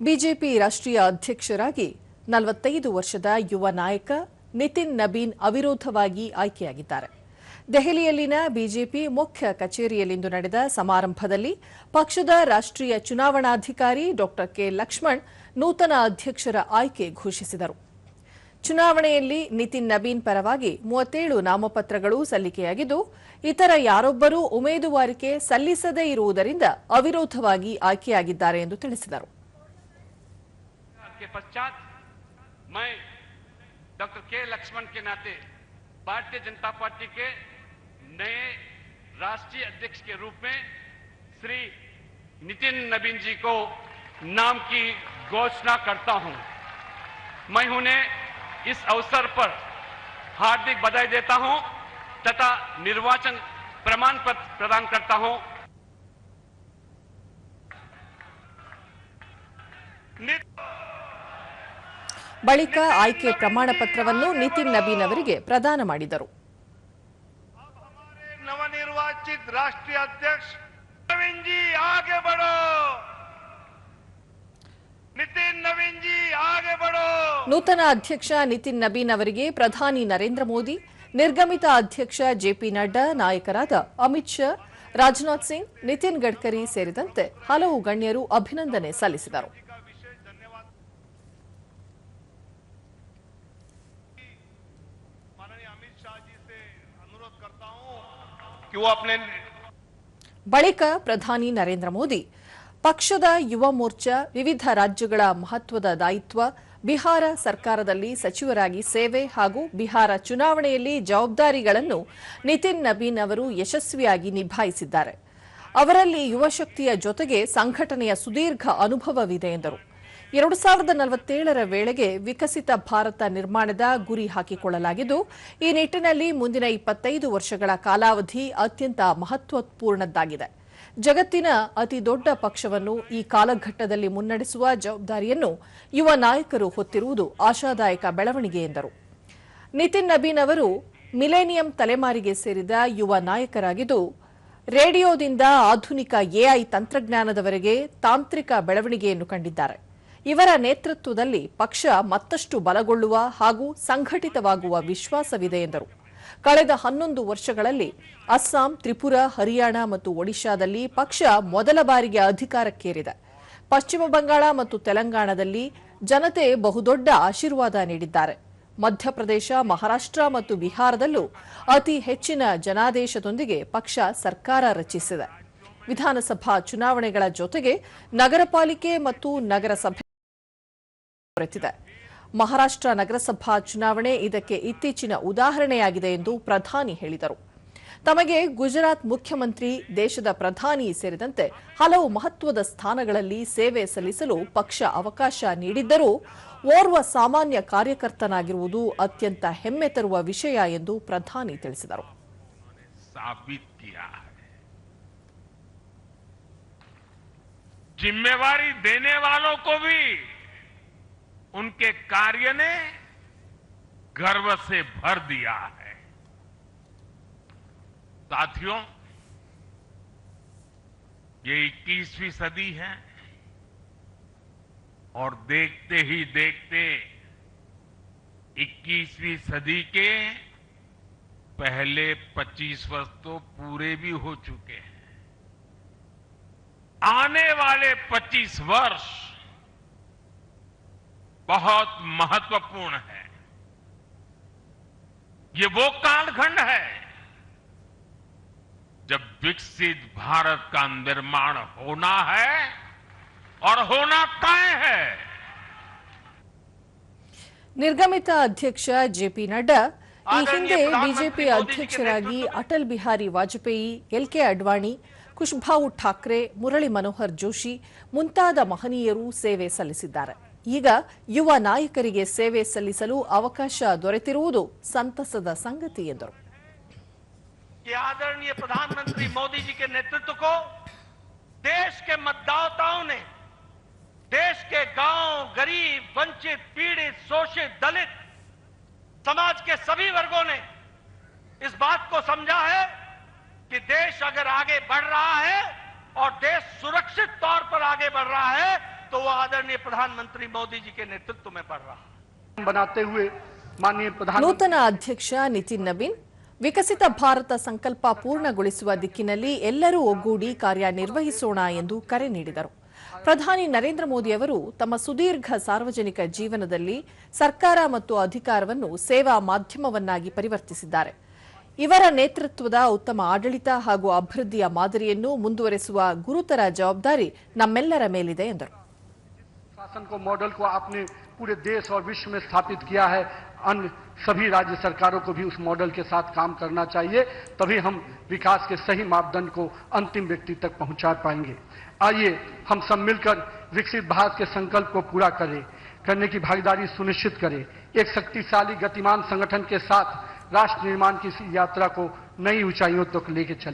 BJP ರಾಷ್ಟ್ರೀಯ ಅಧ್ಯಕ್ಷರಾಗಿ ನಲವತ್ತೈದು ವರ್ಷದ ಯುವ ನಾಯಕ ನಿತಿನ್ ನಬೀನ್ ಅವಿರೋಧವಾಗಿ ಆಯ್ಕೆಯಾಗಿದ್ದಾರೆ. ದೆಹಲಿಯಲ್ಲಿನ ಬಿಜೆಪಿ ಮುಖ್ಯ ಕಚೇರಿಯಲ್ಲಿಂದು ನಡೆದ ಸಮಾರಂಭದಲ್ಲಿ ಪಕ್ಷದ ರಾಷ್ಟ್ರೀಯ ಚುನಾವಣಾಧಿಕಾರಿ ಡಾ ಕೆ ಲಕ್ಷ್ಮಣ್ ನೂತನ ಅಧ್ಯಕ್ಷರ ಆಯ್ಕೆ ಘೋಷಿಸಿದರು. ಚುನಾವಣೆಯಲ್ಲಿ ನಿತಿನ್ ನಬೀನ್ ಪರವಾಗಿ ಮೂವತ್ತೇಳು ನಾಮಪತ್ರಗಳು ಸಲ್ಲಿಕೆಯಾಗಿದ್ದು, ಇತರ ಯಾರೊಬ್ಬರೂ ಉಮೇದುವಾರಿಕೆ ಸಲ್ಲಿಸದೇ ಇರುವುದರಿಂದ ಅವಿರೋಧವಾಗಿ ಆಯ್ಕೆಯಾಗಿದ್ದಾರೆ ಎಂದು ತಿಳಿಸಿದರು. पश्चात मैं डॉक्टर के लक्ष्मण के नाते भारतीय जनता पार्टी के नए राष्ट्रीय अध्यक्ष के रूप में श्री नितिन नवीन जी को नाम की घोषणा करता हूँ। मैं उन्हें इस अवसर पर हार्दिक बधाई देता हूँ तथा निर्वाचन प्रमाण पत्र प्रदान करता हूँ। ಬಳಿಕ ಆಯ್ಕೆ ಪ್ರಮಾಣ ಪತ್ರವನ್ನು ನಿತಿನ್ ನಬೀನ್ ಅವರಿಗೆ ಪ್ರದಾನ ಮಾಡಿದರು हमारे नवनिर्वाचित राष्ट्रीय अध्यक्ष नवीन जी आगे बढ़ो नितिन नवीन जी आगे बढ़ो ನೂತನ ಅಧ್ಯಕ್ಷ ನಿತಿನ್ ನಬೀನ್ ಅವರಿಗೆ ಪ್ರಧಾನಿ ನರೇಂದ್ರ ಮೋದಿ ನಿರ್ಗಮಿತ ಅಧ್ಯಕ್ಷ ಜೆಪಿ ನಡ್ಡಾ ನಾಯಕರಾದ ಅಮಿತ್ ಶಾ ರಾಜನಾಥ್ ಸಿಂಗ್ ನಿತಿನ್ ಗಡ್ಕರಿ ಸೇರಿದಂತೆ ಹಲವು ಗಣ್ಯರು ಅಭಿನಂದನೆ ಸಲ್ಲಿಸಿದರು ಬಳಿಕ ಪ್ರಧಾನಿ ನರೇಂದ್ರ ಮೋದಿ, ಪಕ್ಷದ ಯುವ ಮೋರ್ಚಾ ವಿವಿಧ ರಾಜ್ಯಗಳ ಮಹತ್ವದ ದಾಯಿತ್ವ, ಬಿಹಾರ ಸರ್ಕಾರದಲ್ಲಿ ಸಚಿವರಾಗಿ ಸೇವೆ ಹಾಗೂ ಬಿಹಾರ ಚುನಾವಣೆಯಲ್ಲಿ ಜವಾಬ್ದಾರಿಗಳನ್ನು ನಿತಿನ್ ನಬೀನ್ ಅವರು ಯಶಸ್ವಿಯಾಗಿ ನಿಭಾಯಿಸಿದ್ದಾರೆ. ಅವರಲ್ಲಿ ಯುವಶಕ್ತಿಯ ಜೊತೆಗೆ ಸಂಘಟನೆಯ ಸುದೀರ್ಘ ಅನುಭವವಿದೆ ಎಂದರು. ಎರಡು ಸಾವಿರದ ನಲವತ್ತೇಳರ ವೇಳೆಗೆ ವಿಕಸಿತ ಭಾರತ ನಿರ್ಮಾಣದ ಗುರಿ ಹಾಕಿಕೊಳ್ಳಲಾಗಿದ್ದು, ಈ ನಿಟ್ಟಿನಲ್ಲಿ ಮುಂದಿನ ಇಪ್ಪತ್ತೈದು ವರ್ಷಗಳ ಕಾಲಾವಧಿ ಅತ್ಯಂತ ಮಹತ್ವಪೂರ್ಣದ್ದಾಗಿದೆ. ಜಗತ್ತಿನ ಅತಿ ದೊಡ್ಡ ಪಕ್ಷವನ್ನು ಈ ಕಾಲಘಟ್ಟದಲ್ಲಿ ಮುನ್ನಡೆಸುವ ಜವಾಬ್ದಾರಿಯನ್ನು ಯುವ ನಾಯಕರು ಹೊತ್ತಿರುವುದು ಆಶಾದಾಯಕ ಬೆಳವಣಿಗೆ ಎಂದರು. ನಿತಿನ್ ನಬೀನ್ ಅವರು ಮಿಲೇನಿಯಂ ತಲೆಮಾರಿಗೆ ಸೇರಿದ ಯುವ ನಾಯಕರಾಗಿದ್ದು, ರೇಡಿಯೋದಿಂದ ಆಧುನಿಕ ಎಐ ತಂತ್ರಜ್ಞಾನದವರೆಗೆ ತಾಂತ್ರಿಕ ಬೆಳವಣಿಗೆಯನ್ನು ಕಂಡಿದ್ದಾರೆ. ಇವರ ನೇತೃತ್ವದಲ್ಲಿ ಪಕ್ಷ ಮತ್ತಷ್ಟು ಬಲಗೊಳ್ಳುವ ಹಾಗೂ ಸಂಘಟಿತವಾಗುವ ವಿಶ್ವಾಸವಿದೆ ಎಂದರು. ಕಳೆದ ಹನ್ನೊಂದು ವರ್ಷಗಳಲ್ಲಿ ಅಸ್ಸಾಂ, ತ್ರಿಪುರ, ಹರಿಯಾಣ ಮತ್ತು ಒಡಿಶಾದಲ್ಲಿ ಪಕ್ಷ ಮೊದಲ ಬಾರಿಗೆ ಅಧಿಕಾರಕ್ಕೇರಿದೆ. ಪಶ್ಚಿಮ ಬಂಗಾಳ ಮತ್ತು ತೆಲಂಗಾಣದಲ್ಲಿ ಜನತೆ ಬಹುದೊಡ್ಡ ಆಶೀರ್ವಾದ ನೀಡಿದ್ದಾರೆ. ಮಧ್ಯಪ್ರದೇಶ, ಮಹಾರಾಷ್ಟ್ರ ಮತ್ತು ಬಿಹಾರದಲ್ಲೂ ಅತಿ ಹೆಚ್ಚಿನ ಜನಾದೇಶದೊಂದಿಗೆ ಪಕ್ಷ ಸರ್ಕಾರ ರಚಿಸಿದೆ. ವಿಧಾನಸಭಾ ಚುನಾವಣೆಗಳ ಜೊತೆಗೆ ನಗರಪಾಲಿಕೆ ಮತ್ತು ನಗರಸಭೆ ದೊರೆತಿದೆ ಮಹಾರಾಷ್ಟ್ರ ನಗರಸಭಾ ಚುನಾವಣೆ ಇದಕ್ಕೆ ಇತ್ತೀಚಿನ ಉದಾಹರಣೆಯಾಗಿದೆ ಎಂದು ಪ್ರಧಾನಿ ಹೇಳಿದರು ತಮಗೆ ಗುಜರಾತ್ ಮುಖ್ಯಮಂತ್ರಿ ದೇಶದ ಪ್ರಧಾನಿ ಸೇರಿದಂತೆ ಹಲವು ಮಹತ್ವದ ಸ್ಥಾನಗಳಲ್ಲಿ ಸೇವೆ ಸಲ್ಲಿಸಲು ಪಕ್ಷ ಅವಕಾಶ ನೀಡಿದ್ದರೂ ಓರ್ವ ಸಾಮಾನ್ಯ ಕಾರ್ಯಕರ್ತನಾಗಿರುವುದು ಅತ್ಯಂತ ಹೆಮ್ಮೆ ತರುವ ವಿಷಯ ಎಂದು ಪ್ರಧಾನಿ ತಿಳಿಸಿದರು साबित किया है जिम्मेवारी देने वालों को भी उनके कार्य ने गर्व से भर दिया है। साथियों, ये 21वीं सदी है और देखते ही देखते 21वीं सदी के पहले 25 वर्ष तो पूरे भी हो चुके हैं। आने वाले 25 वर्ष बहुत महत्वपूर्ण है ये वो कालखंड है जब विकसित भारत का निर्माण होना है और होना तय है ನಿರ್ಗಮಿತ ಅಧ್ಯಕ್ಷ ಜೆಪಿ ನಡ್ಡಾ ಈ ಹಿಂದೆ ಬಿಜೆಪಿ ಅಧ್ಯಕ್ಷರಾಗಿ ಅಟಲ್ ಬಿಹಾರಿ ವಾಜಪೇಯಿ ಎಲ್ಕೆ ಅಡ್ವಾಣಿ ಖುಷ್ಬಾವು ಠಾಕ್ರೆ ಮುರಳಿ ಮನೋಹರ್ ಜೋಶಿ ಮುಂತಾದ ಮಹನೀಯರು ಸೇವೆ ಸಲ್ಲಿಸಿದ್ದಾರೆ ಈಗ ಯುವ ನಾಯಕರಿಗೆ ಸೇವೆ ಸಲ್ಲಿಸಲು ಅವಕಾಶ ದೊರೆತಿರುವುದು ಸಂತಸದ ಸಂಗತಿ ಎಂದರು कि आदरणीय प्रधानमंत्री मोदी जी के नेतृत्व को देश के मतदाताओं ने देश के गांव गरीब वंचित पीड़ित शोषित दलित समाज के सभी वर्गों ने इस बात को समझा है कि देश अगर आगे बढ़ रहा है और देश सुरक्षित तौर पर आगे बढ़ रहा है तो वो आदरणीय प्रधानमंत्री मोदी जी के नेतृत्व में बढ़ रहा है बनाते हुए माननीय प्रधानमंत्री ನೂತನ ಅಧ್ಯಕ್ಷ ನಿತಿನ್ ನವೀನ್ ವಿಕಸಿತ ಭಾರತ ಸಂಕಲ್ಪ ಪೂರ್ಣಗೊಳಿಸುವ ದಿಕ್ಕಿನಲ್ಲಿ ಎಲ್ಲರೂ ಒಗ್ಗೂಡಿ ಕಾರ್ಯನಿರ್ವಹಿಸೋಣ ಎಂದು ಕರೆ ನೀಡಿದರು ಪ್ರಧಾನಿ ನರೇಂದ್ರ ಮೋದಿ ಅವರು ತಮ್ಮ ಸುದೀರ್ಘ ಸಾರ್ವಜನಿಕ ಜೀವನದಲ್ಲಿ ಸರ್ಕಾರ ಮತ್ತು ಅಧಿಕಾರವನ್ನು ಸೇವಾ ಮಾಧ್ಯಮವನ್ನಾಗಿ ಪರಿವರ್ತಿಸಿದ್ದಾರೆ ಇವರ ನೇತೃತ್ವದ ಉತ್ತಮ ಆಡಳಿತ ಹಾಗೂ ಅಭಿವೃದ್ಧಿಯ ಮಾದರಿಯನ್ನು ಮುಂದುವರೆಸುವ ಗುರುತರ ಜವಾಬ್ದಾರಿ ನಮ್ಮೆಲ್ಲರ ಮೇಲಿದೆ ಎಂದರು शासन को, मॉडल को आपने पूरे देश और विश्व में स्थापित किया है। अन्य सभी राज्य सरकारों को भी उस मॉडल के साथ काम करना चाहिए, तभी हम विकास के सही मापदंड को अंतिम व्यक्ति तक पहुँचा पाएँगे। आइए हम सब मिलकर विकसित भारत के संकल्प को पूरा करें, करने की भागीदारी सुनिश्चित करें। एक शक्तिशाली, गतिमान संगठन के साथ राष्ट्र निर्माण की यात्रा को नई ऊंचाइयों तक तो लेके चले।